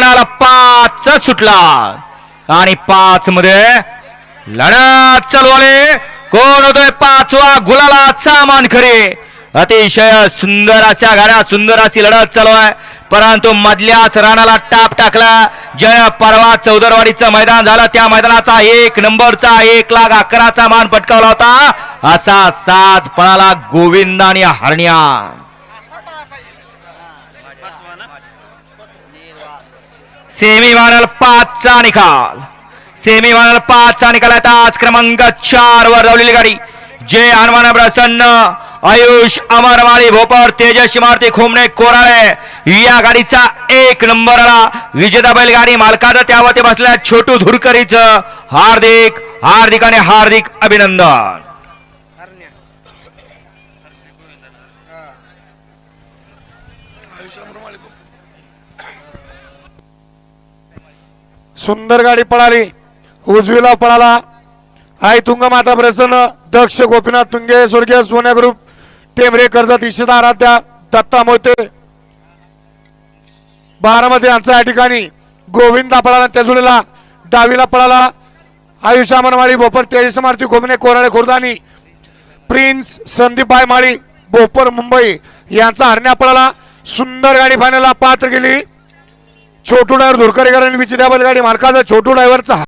मानाला पाच सुटला. आणि पाच मध्ये लढत चालवले कोण होतोय पाचवा? गुलालाचा मानखरे अतिशय सुंदर अशा घरा सुंदर अशी लढत चालू आहे. परंतु मधल्याच राणाला टाप टाकला. जय परवा चौदरवाडीचं मैदान झालं. त्या मैदानाचा एक नंबरचा एक लाख अकराचा मान पटकावला होता. असा साज पळाला गोविंद आणि हरण्या. सेमी फायनल पाचचा निकाल. सेमी फायनल पाचचा निकाल आहे. आज क्रमांक चार वर धावलेली गाडी. जय हनुमान प्रसन्न आयुष अमरमाळी भोपर तेजस्वी मारुती खोमणे कोराळे. या गाडीचा एक नंबर आला विजेता बैलगाडी मालकाचा त्यावरती बसल्या छोटू धुरकरीचं हार्दिक हार्दिक आणि हार्दिक अभिनंदन. सुंदर गाडी पळाली. उजवीला पळाला. आई तुंग माता प्रसन्न. दक्ष गोपीनाथ तुंगे स्वर्गीय सोन्या ग्रुप. टेमरे कर्जत इशिता आराध्या दत्ता मोते. बारामती यांचा या ठिकाणी गोविंदा पळाला त्या जोडीला. डावीला पळाला. आयुष्या मनमाळी भोपर तेजस मारुती कोमने कोराळे खुर्दानी. प्रिन्स संदीपबाई माळी भोपर मुंबई यांचा हरण्या पळाला. सुंदर गाडी फायनलला पात्र गेली छोटू ड्रायव्हर धुरकरेकर आणि विचित्या बैलगाडी मालकाचा छोटू ड्रायव्हरचा